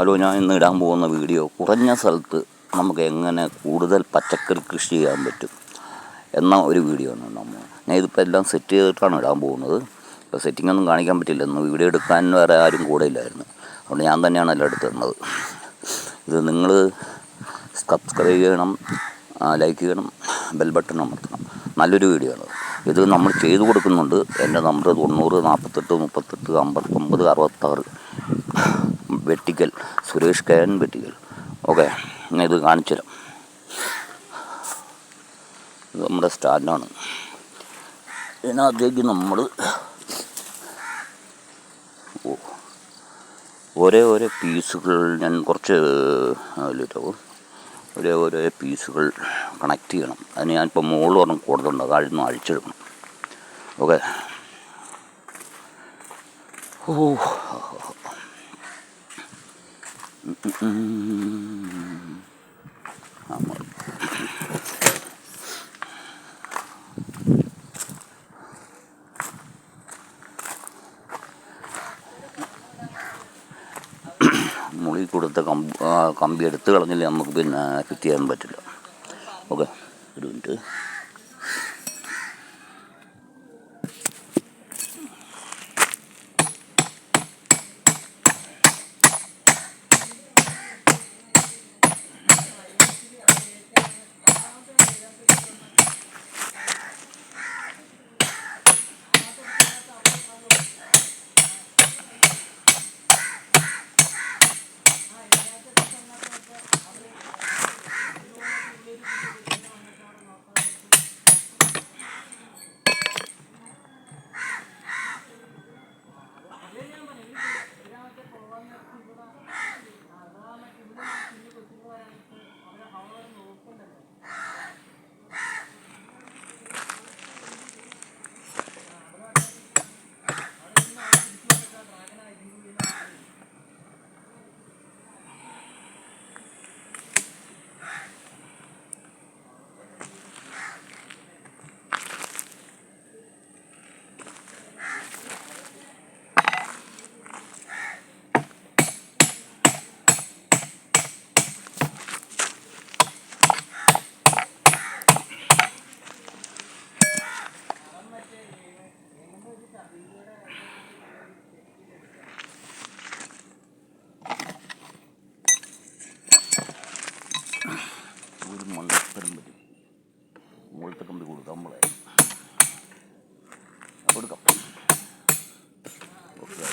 Hello ഞാൻ ഇന്ന് ഇടാൻ പോകുന്ന വീഡിയോ കുറഞ്ഞ സ്ഥലത്ത് നമുക്ക് എങ്ങനെ കൂടുതൽ പച്ചക്കറി കൃഷി ചെയ്യാൻ പറ്റും എന്ന ഒരു വീഡിയോ ആണ് നമ്മൾ ഞാൻ ഇതിപ്പോൾ എല്ലാം സെറ്റ് ചെയ്തിട്ടാണ് ഇടാൻ പോകുന്നത്. ഇപ്പോൾ സെറ്റിംഗ് ഒന്നും കാണിക്കാൻ പറ്റില്ല. ഇന്ന് വീഡിയോ എടുക്കാൻ വേറെ ആരും കൂടെ ഇല്ലായിരുന്നു. അതുകൊണ്ട് ഞാൻ തന്നെയാണ് എല്ലാം എടുത്തിരുന്നത് ഇത് നിങ്ങൾ സബ്സ്ക്രൈബ് ചെയ്യണം ലൈക്ക് ചെയ്യണം ബെൽ ബട്ടൺ അമർത്തണം. നല്ലൊരു വീഡിയോ ആണ് ഇത്. നമ്മൾ ചെയ്തു കൊടുക്കുന്നുണ്ട്. എന്റെ നമ്പർ തൊണ്ണൂറ് നാൽപ്പത്തെട്ട് മുപ്പത്തെട്ട് അമ്പത്തൊമ്പത് അറുപത്താറ്. വെട്ടിക്കൽ സുരേഷ് കയൻ വെട്ടിക്കൽ. ഓക്കെ ഞാൻ ഇത് കാണിച്ചു തരാം. ഇത് നമ്മുടെ സ്റ്റാൻഡാണ്. ഇതിനകത്തേക്ക് നമ്മൾ ഒരേ ഒരേ പീസുകൾ ഞാൻ കുറച്ച് അതിലിട്ടാവും ഒരേ ഒരേ പീസുകൾ കണക്ട് ചെയ്യണം. അതിന് ഞാനിപ്പോൾ മുകളിൽ ഒരെണ്ണം കൊടുത്തുണ്ട് അഴിന്ന് അഴിച്ചെടുക്കണം. ഓക്കെ. ഓ മുളി കൊടുത്ത കമ്പ് എടുത്ത് കളഞ്ഞില്ല നമുക്ക് പിന്നെ ഫിറ്റ് ചെയ്യാൻ പറ്റില്ല. ഓക്കെ ഒരു മിനിറ്റ് ഒരു മണ്ടത്തരം വരും. മുകളിലത്തെ കമ്പി കൊടുക്കാം നമ്മളെ. കൊടുക്കാം ഓക്കെ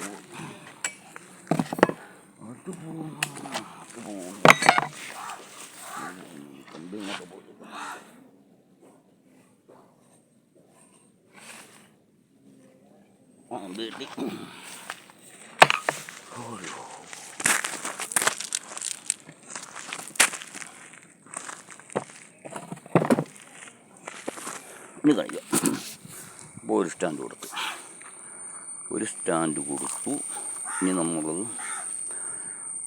ആ വീട്ടിൽ ഓരോ ഇനി കാണിക്കാം. അപ്പോൾ ഒരു സ്റ്റാൻഡ് കൊടുത്തു. ഒരു സ്റ്റാൻഡ് കൊടുത്തു. ഇനി നമ്മളത്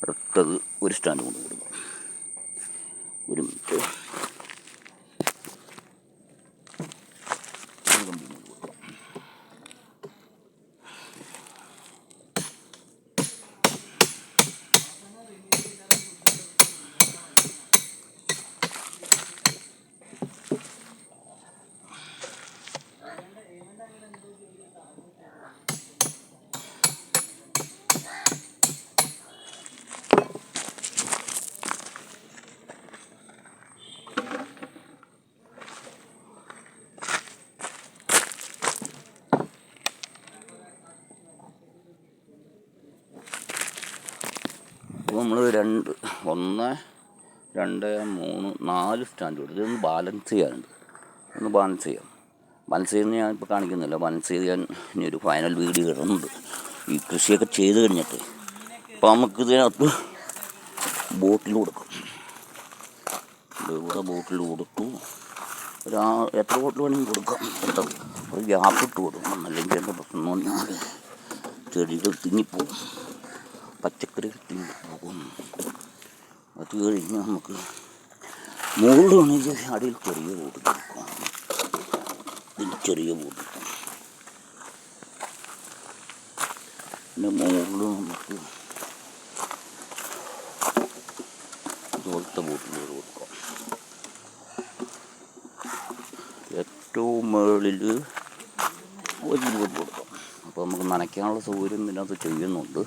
അടുത്തത് ഒരു സ്റ്റാൻഡ് കൊണ്ട് കൊടുക്കും. ഒരു മിനിറ്റ് ഒരു കമ്പി കൊണ്ട് കൊടുക്കാം അപ്പോൾ നമ്മൾ രണ്ട് ഒന്ന് രണ്ട് മൂന്ന് നാല് സ്റ്റാൻഡ് കൊടുത്തു ഇതൊന്ന് ബാലൻസ് ചെയ്യാനുണ്ട്. ഒന്ന് ബാലൻസ് ചെയ്യാം. ബാലൻസ് ചെയ്യുന്ന ഞാൻ ഇപ്പോൾ കാണിക്കുന്നില്ല. ബാലൻസ് ചെയ്ത് ഞാൻ ഇനി ഒരു ഫൈനൽ വീഡിയോ ഇടുന്നുണ്ട് ഈ കൃഷിയൊക്കെ ചെയ്ത് കഴിഞ്ഞിട്ട്. അപ്പോൾ നമുക്ക് ഇതിനകത്ത് ബോട്ടിൽ കൊടുക്കും. ഇവിടെ ബോട്ടിൽ കൊടുത്തു. ഒരാ എത്ര ബോട്ടിൽ വേണമെങ്കിൽ കൊടുക്കാം. എത്ര ഒരു ഗ്യാപ്പ് ഇട്ട് കൊടുക്കണം. അല്ലെങ്കിൽ എന്റെ പ്രശ്നം എന്ന് പറഞ്ഞാൽ ചെടികൾ തിങ്ങിപ്പോകും പച്ചക്കറി പോകും അത് കഴിഞ്ഞ് നമുക്ക് മുകളിൽ വേണമെങ്കിൽ അടിയിൽ ചെറിയ ബോട്ട് കൊടുക്കാം ചെറിയ ബോട്ട് പിന്നെ മുകളിൽ നമുക്ക് ഇതുപോലത്തെ ബോട്ടിൽ കൊടുക്കാം. ഏറ്റവും മുകളിൽ ഒരു ബോട്ട് കൊടുക്കാം. അപ്പോൾ നമുക്ക് നനയ്ക്കാനുള്ള സൗകര്യം ഇതിനകത്ത് ചെയ്യുന്നുണ്ട്.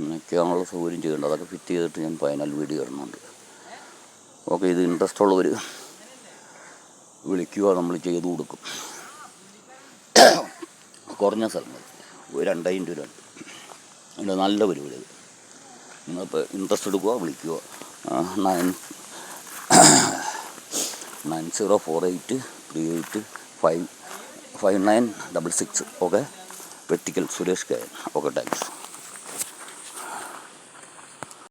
നനയ്ക്കാനുള്ള സൗകര്യം ചെയ്യുന്നുണ്ട് അതൊക്കെ ഫിറ്റ് ചെയ്തിട്ട് ഞാൻ ഫൈനൽ വീട് കയറുന്നുണ്ട് ഓക്കെ ഇത് ഇൻട്രസ്റ്റ് ഉള്ളവർ വിളിക്കുക നമ്മൾ ചെയ്തു കൊടുക്കും. കുറഞ്ഞ സ്ഥലങ്ങൾ ഒരു രണ്ടായിരം രൂപ അതിന്റെ നല്ല പരിപാടി അത്. നിങ്ങളിപ്പോൾ ഇൻട്രസ്റ്റ് എടുക്കുക വിളിക്കുക. Nine nine zero four eight three eight five five nine double six okay? Vettikkal Suresh K okay thanks